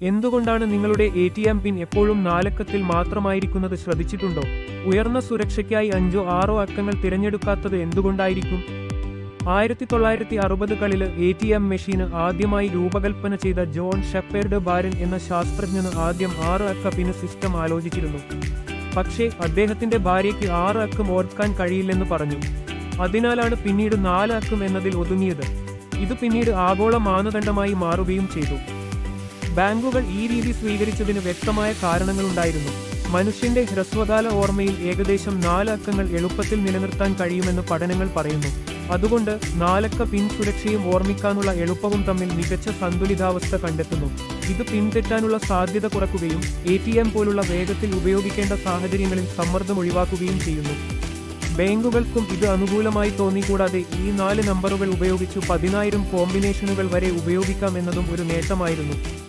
എന്തുകൊണ്ടാണ് നിങ്ങളുടെ A T M PIN എപ്പോഴും നാലക്കത്തിൽ മാത്രമായിരിക്കുന്നത് ശ്രദ്ധിച്ചിട്ടുണ്ടോ? ഉയർന്ന സുരക്ഷയ്ക്കായി അഞ്ചോ ആറോ അക്കങ്ങൾ തിരഞ്ഞെടുക്കാത്തത് എന്തുകൊണ്ടായിരിക്കും? ആയിരത്തി തൊള്ളായിരത്തി അറുപതുകളിൽ എ ടി എം മെഷീന് ആദ്യമായി രൂപകൽപ്പന ചെയ്ത ജോൺ ഷെപ്പേർഡ് ബാരൻ എന്ന ശാസ്ത്രജ്ഞന് ആദ്യം ആറ് അക്ക പിന് സിസ്റ്റം ആലോചിച്ചിരുന്നു. പക്ഷേ അദ്ദേഹത്തിന്റെ ഭാര്യയ്ക്ക് ആറ് അക്കം ഓർക്കാൻ കഴിയില്ലെന്ന് പറഞ്ഞു. അതിനാലാണ് പിന്നീട് നാല് അക്കം എന്നതിൽ ഒതുങ്ങിയത്. ഇത് പിന്നീട് ആഗോള മാനദണ്ഡമായി മാറുകയും ചെയ്തു. ബാങ്കുകൾ ഈ രീതി സ്വീകരിച്ചതിന് വ്യക്തമായ കാരണങ്ങളുണ്ടായിരുന്നു. മനുഷ്യന്റെ ഹ്രസ്വകാല ഓർമ്മയിൽ ഏകദേശം നാല് അക്കങ്ങൾ എളുപ്പത്തിൽ നിലനിർത്താൻ കഴിയുമെന്ന് പഠനങ്ങൾ പറയുന്നു. അതുകൊണ്ട് നാലക്ക പിൻ സുരക്ഷയും ഓർമ്മിക്കാനുള്ള എളുപ്പവും തമ്മിൽ മികച്ച സന്തുലിതാവസ്ഥ കണ്ടെത്തുന്നു. ഇത് പിൻതെറ്റാനുള്ള സാധ്യത കുറക്കുകയും എ ടി എം പോലുള്ള വേഗത്തിൽ ഉപയോഗിക്കേണ്ട സാഹചര്യങ്ങളിൽ സമ്മർദ്ദം ഒഴിവാക്കുകയും ചെയ്യുന്നു. ബാങ്കുകൾക്കും ഇത് അനുകൂലമായി തോന്നിക്കൂടാതെ ഈ നാല് നമ്പറുകൾ ഉപയോഗിച്ചു പതിനായിരം കോമ്പിനേഷനുകൾ വരെ ഉപയോഗിക്കാം എന്നതും ഒരു നേട്ടമായിരുന്നു.